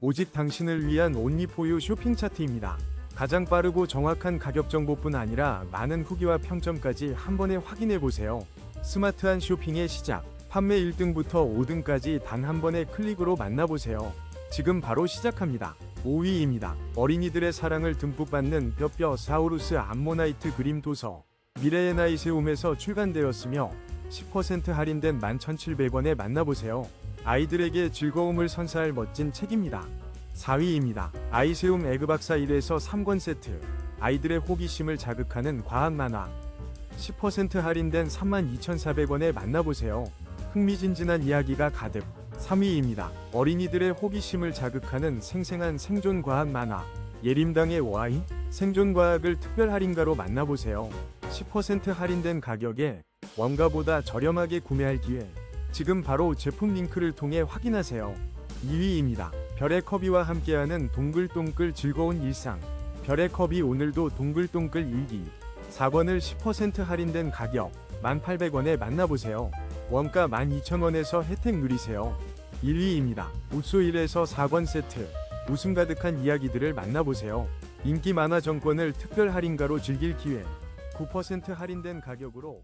오직 당신을 위한 온리포유 쇼핑 차트입니다. 가장 빠르고 정확한 가격 정보뿐 아니라 많은 후기와 평점까지 한 번에 확인해 보세요. 스마트한 쇼핑의 시작. 판매 1등부터 5등까지 단 한 번의 클릭으로 만나보세요. 지금 바로 시작합니다. 5위입니다. 어린이들의 사랑을 듬뿍 받는 뼈뼈 사우루스 암모나이트 그림 도서. 미래의 나이세움에서 출간되었으며 10% 할인된 11,700원에 만나보세요. 아이들에게 즐거움을 선사할 멋진 책입니다. 4위입니다. 아이세움 에그박사 1에서 3권 세트. 아이들의 호기심을 자극하는 과학 만화. 10% 할인된 32,400원에 만나보세요. 흥미진진한 이야기가 가득. 3위입니다. 어린이들의 호기심을 자극하는 생생한 생존 과학 만화. 예림당의 와이 생존 과학을 특별 할인가로 만나보세요. 10% 할인된 가격에 원가보다 저렴하게 구매할 기회. 지금 바로 제품 링크를 통해 확인하세요. 2위입니다. 별의 컵이와 함께하는 동글동글 즐거운 일상. 별의 컵이 오늘도 동글동글 일기. 4권을 10% 할인된 가격 1,800원에 만나보세요. 원가 12,000원에서 혜택 누리세요. 1위입니다. 우소 1에서 4권 세트. 웃음 가득한 이야기들을 만나보세요. 인기 만화 정권을 특별 할인가로 즐길 기회. 9% 할인된 가격으로.